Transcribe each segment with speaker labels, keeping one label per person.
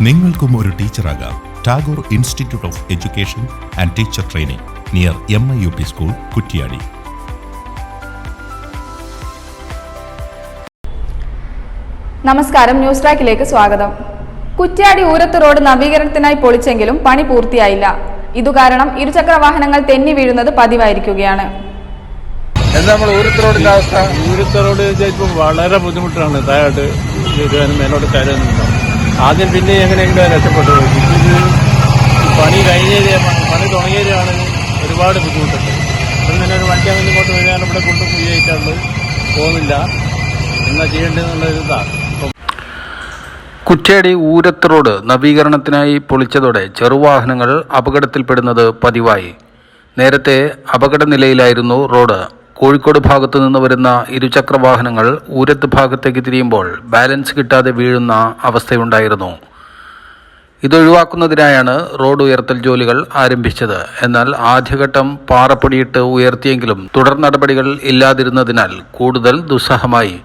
Speaker 1: നിങ്ങൾക്കും ഒരു ടീച്ചറാകാം. Tagore institute of education and teacher training near M I U P school Kuttiady.
Speaker 2: നമസ്കാരം news ട്രാക്കിലേക്ക് സ്വാഗതം. കുറ്റ്യാടി ഊരത്ത് റോഡ് നവീകരണത്തിനായി പൊളിച്ചെങ്കിലും പണി പൂർത്തിയായില്ല. ഇതുകാരണം ഇരുചക്ര വാഹനങ്ങൾ തെന്നി വീഴുന്നത് പതിവായിരിക്കുകയാണ്.
Speaker 3: എന്താ നമ്മൾ അവസ്ഥ?
Speaker 4: വളരെ ബുദ്ധിമുട്ടാണ്. താഴോട്ട് വരുവാനും മേലോട്ട് കയറാനും ആദ്യം പിന്നെ എങ്ങനെയെങ്കിലും രക്ഷപ്പെട്ടു? പണി കഴിഞ്ഞത് പണി തുടങ്ങിയതാണ് ഒരുപാട് ബുദ്ധിമുട്ടുണ്ട്. തന്നെ ഒരു വണ്ടി അങ്ങനെ ഇങ്ങോട്ട് വരികയാണ് ഇവിടെ കൊണ്ടു പോയിട്ടുള്ളത് പോകുന്നില്ല എന്നാ ചെയ്യേണ്ടതെന്നുള്ള ഇതാണ്. ഇപ്പം
Speaker 5: കുറ്റ്യാടി ഊരത്ത് റോഡ് നവീകരണത്തിനായി പൊളിച്ചതോടെ ചെറുവാഹനങ്ങൾ അപകടത്തിൽപ്പെടുന്നത് പതിവായി. നേരത്തെ അപകട നിലയിലായിരുന്നു റോഡ്. കോഴിക്കോട് ഭാഗത്തു നിന്ന് വരുന്ന ഇരുചക്ര വാഹനങ്ങൾ ഊരത്ത് ഭാഗത്തേക്ക് തിരിയുമ്പോൾ ബാലൻസ് കിട്ടാതെ വീഴുന്ന അവസ്ഥയുണ്ടായിരുന്നു. ഇതൊഴിവാക്കുന്നതിനായാണ് റോഡ് ഉയർത്തൽ ജോലികൾ ആരംഭിച്ചത്. എന്നാൽ ആദ്യഘട്ടം പാറപ്പൊടിയിട്ട് ഉയർത്തിയെങ്കിലും തുടർ നടപടികൾ ഇല്ലാതിരുന്നതിനാൽ കൂടുതൽ ദുസ്സഹമായി.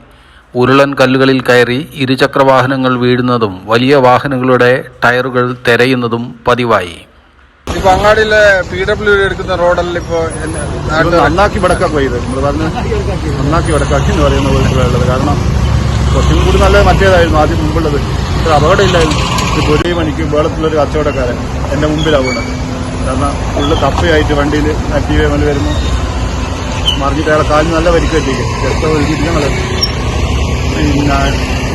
Speaker 5: ഉരുളൻ കല്ലുകളിൽ കയറി ഇരുചക്ര വാഹനങ്ങൾ വീഴുന്നതും വലിയ വാഹനങ്ങളുടെ ടയറുകൾ തെരയുന്നതും പതിവായി.
Speaker 3: ഇപ്പൊ അങ്ങാടിയിലെ പി ഡബ്ല്യു എടുക്കുന്ന റോഡല്ല ഇപ്പൊ
Speaker 6: നന്നാക്കി വടക്കാക്കുക ഇത്. നമ്മൾ പറഞ്ഞ് നന്നാക്കി വടക്കാക്കി എന്ന് പറയുന്ന പോലത്തുള്ളത് കാരണം കുറച്ചും കൂടി നല്ല മറ്റേതായിരുന്നു ആദ്യം മുമ്പുള്ളത്. ഇത്ര അപകടമില്ലായിരുന്നു. ഇത് ഒരു മണിക്ക് വേളത്തിലൊരു കച്ചവടക്കാരൻ എന്റെ മുമ്പിലാണ് വീണത്. കാരണം ഫുള്ള് തപ്പയായിട്ട് വണ്ടിയിൽ ആക്റ്റീവ് മല വരുമ്പോൾ മറിഞ്ഞിട്ട് അയാളെ കാലിന് നല്ല പരിക്ക് പറ്റിയിരിക്കും ചെറുപ്പം ഒഴുകിയിരിക്കുന്നത് പിന്നെ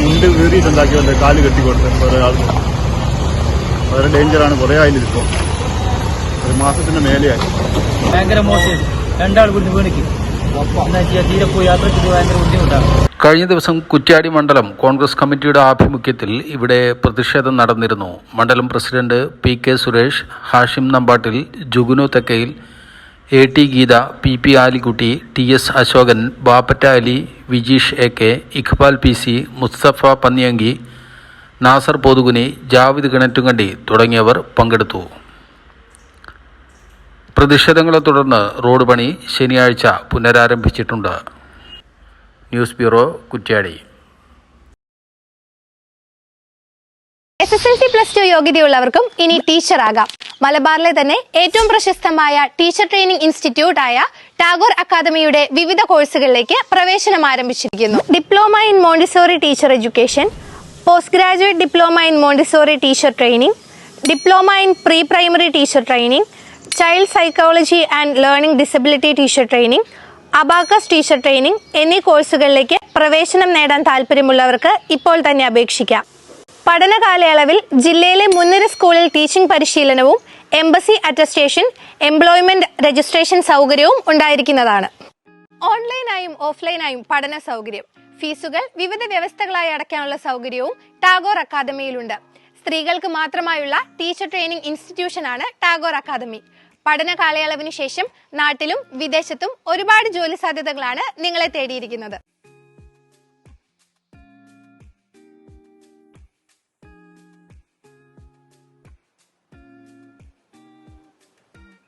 Speaker 6: മുണ്ട് കീറിയിട്ടുണ്ടാക്കിയവന്റെ കാൽ കെട്ടിക്കൊടുത്ത്. ഒരാൾക്ക് വളരെ ഡേഞ്ചറാണ് കുറേ ആയില്ലിപ്പോൾ ഒരു മാസത്തിന് മേലെയായി.
Speaker 7: ഭയങ്കര മോശം. രണ്ടാൾ വീട്ടിൽ വീണിക്ക്. എന്നാ ചെയ്യാ? തീരെ പോയി യാത്രയ്ക്ക് പോയി ഭയങ്കര ബുദ്ധിമുട്ടാണ്.
Speaker 5: കഴിഞ്ഞ ദിവസം കുറ്റ്യാടി മണ്ഡലം കോൺഗ്രസ് കമ്മിറ്റിയുടെ ആഭിമുഖ്യത്തിൽ ഇവിടെ പ്രതിഷേധം നടന്നിരുന്നു. മണ്ഡലം president P K Suresh Hashim Nambattil Jugunu Thekkayil A T Geetha P P Alikutty T S Ashokan Bappatta Ali Vijeesh A K Iqbal P C Musthafa Panniyanki Nasar Pothukuni Javid Kinattukandi തുടങ്ങിയവർ പങ്കെടുത്തു. പ്രതിഷേധങ്ങളെ തുടർന്ന് road പണി ശനിയാഴ്ച പുനരാരംഭിച്ചിട്ടുണ്ട്. News bureau Kuttiady.
Speaker 8: S S L C plus two യോഗ്യതയുള്ളവർക്കും ഇനി teacher ആകാം മലബാറിലെ തന്നെ ഏറ്റവും പ്രശസ്തമായ ടീച്ചർ ട്രെയിനിംഗ് ഇൻസ്റ്റിറ്റ്യൂട്ട് ആയ ടാഗോർ അക്കാദമിയുടെ വിവിധ കോഴ്സുകളിലേക്ക് പ്രവേശനം ആരംഭിച്ചിരിക്കുന്നു. Diploma in Montessori teacher education post graduate diploma in Montessori teacher training diploma in pre primary teacher training child psychology and learning disability teacher training abacus teacher training എന്നീ കോഴ്സുകളിലേക്ക് പ്രവേശനം നേടാൻ താല്പര്യമുള്ളവർക്ക് ഇപ്പോൾ തന്നെ അപേക്ഷിക്കാം. പഠന കാലയളവിൽ ജില്ലയിലെ മുൻനിര സ്കൂളിൽ ടീച്ചിംഗ് പരിശീലനവും എംബസി അറ്റസ്റ്റേഷൻ എംപ്ലോയ്മെന്റ് രജിസ്ട്രേഷൻ സൗകര്യവും ഉണ്ടായിരിക്കുന്നതാണ്. ഓൺലൈനായും ഓഫ്ലൈനായും പഠന സൗകര്യം ഫീസുകൾ വിവിധ വ്യവസ്ഥകളായി അടയ്ക്കാനുള്ള സൗകര്യവും ടാഗോർ അക്കാദമിയിലുണ്ട്. സ്ത്രീകൾക്ക് മാത്രമായുള്ള ടീച്ചർ ട്രെയിനിംഗ് ഇൻസ്റ്റിറ്റ്യൂഷനാണ് ടാഗോർ അക്കാദമി. പഠന കാലയളവിന് ശേഷം നാട്ടിലും വിദേശത്തും ഒരുപാട് ജോലി സാധ്യതകളാണ് നിങ്ങളെ തേടിയിരിക്കുന്നത്.